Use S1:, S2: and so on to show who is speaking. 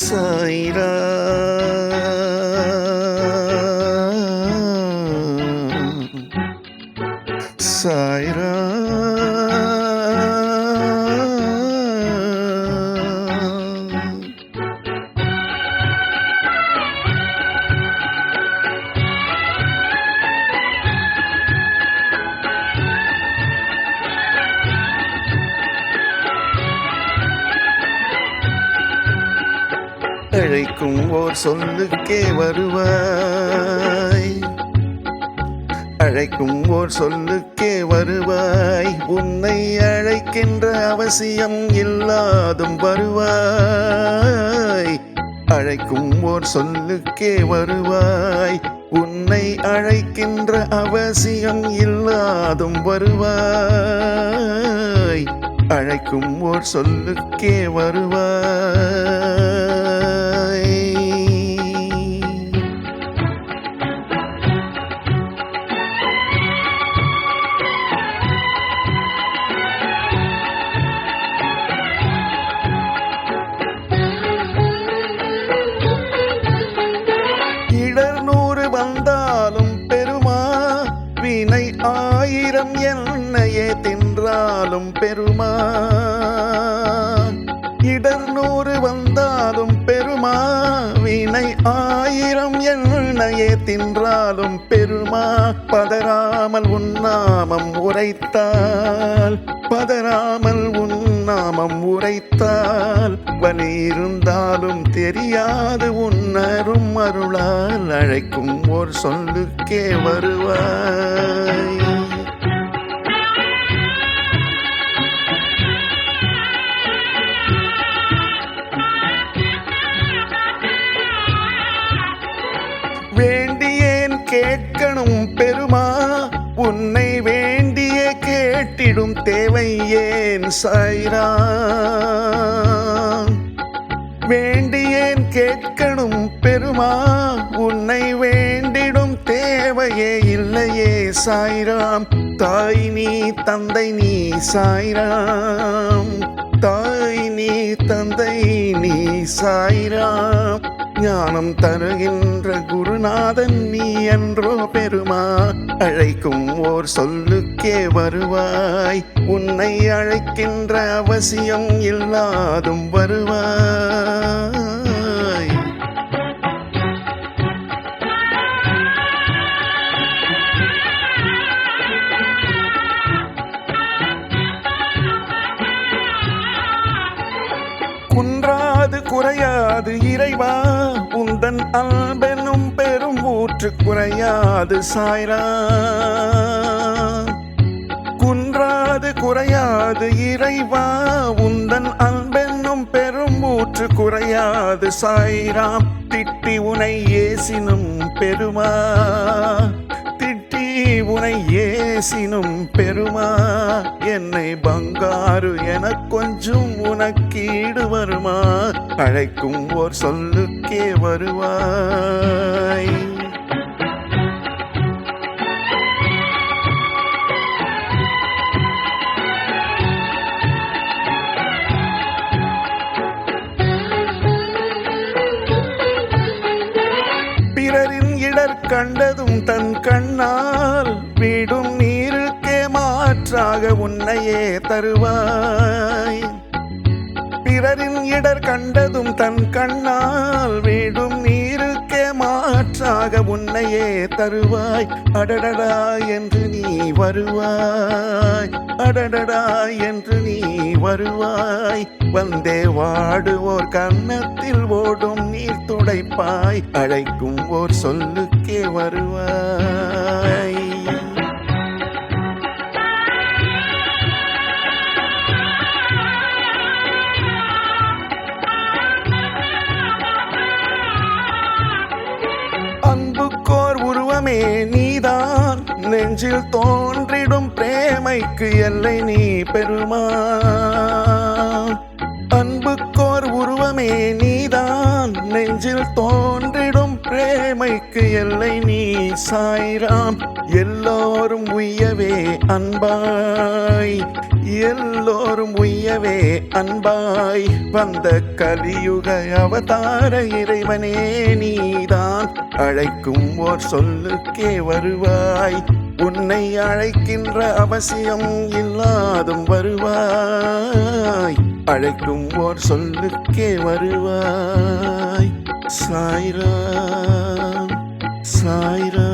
S1: சாய்ரா அழைக்கும் ஓர் சொல்லுக்கே வருவாய். அழைக்கும் ஓர் சொல்லுக்கே வருவாய். உன்னை அழைக்கின்ற அவசியம் இல்லாதும் வருவாய். அழைக்கும் ஓர் சொல்லுக்கே வருவாய். உன்னை அழைக்கின்ற அவசியம் இல்லாதும் வருவாய். அழைக்கும் ஓர் சொல்லுக்கே வருவாய். வந்தாலும் பெருமா இடர் நூறு வந்தாலும் பெருமா வினை ஆயிரம் எண்ணையே தின்றாலும் பெருமா பதறாமல் உன்னாமம் உரைத்தால் பதறாமல் உன்னாமம் உரைத்தால் வலி இருந்தாலும் தெரியாது உன்னரும் அருளால் அழைக்கும் ஒரு சொல்லுக்கே வருவாய். கேட்டிடும் தேவை ஏன் சாய்ரா வேண்டியேன் கேட்கணும் பெருமா உன்னை வேண்டிடும் தேவையே இல்லையே சாய்ராம். தாய் நீ தந்தை நீ சாய்ராம். தாய் நீ தந்தை நீ சாய்ராம். ஞானம் தருகின்ற நாதன் நீ என்றோ பெருமா? அழைக்கும் ஓர் சொல்லுக்கே வருவாய். உன்னை அழைக்கின்ற அவசியம் இல்லாதும் வருவாய். குன்றாது குறையாது இறைவா உந்தன் அன்பே பெரும் குறையாது சாய்ரா. குன்றாது குறையாது இறைவா. உந்தன் அன்பென்னும் பெரும் ஊற்று குறையாது சாய்ராம் திட்டி உனை ஏசினும் பெருமா. திட்டி உனை ஏசினும் பெருமா. என்னை பங்காறு என கொஞ்சம் உனக்கீடு வருமா. அழைக்கும் ஓர் சொல்லுக்கே வருவாய். இடர் கண்டதும் தன் கண்ணால் வீடும் நீருக்கே மாற்றாக உன்னையே தருவாய். பிறரின் இடர் கண்டதும் தன் கண்ணால் உன்னையே தருவாய். அடடடா என்று நீ வருவாய். அடடடா என்று நீ வருவாய். வந்தே வாடுவோர் கன்னத்தில் ஓடும் நீர் துடைப்பாய். அழைக்கும் ஓர் சொல்லுக்கே வருவாய். அன்புக்கோர் நீதான். நெஞ்சில் தோன்றிடும் பிரேமைக்கு எல்லை நீ பெருமா அன்புக்கோர் உருவமே நீதான். நெஞ்சில் தோன்றிடும் பிரேமைக்கு எல்லை நீ சாய்ராம். எல்லோரும் உய்யவே அன்பாய். எல்லோரும் உய்யவே அன்பாய். வந்த கலியுக அவதார இறைவனே நீதான். அழைக்கும் ஓர் சொல்லுக்கே வருவாய். உன்னை அழைக்கின்ற அவசியம் இல்லாதும் வருவாய். அழைக்கும் ஓர் சொல்லுக்கே வருவாய். சாய்ராம் சாய்ராம்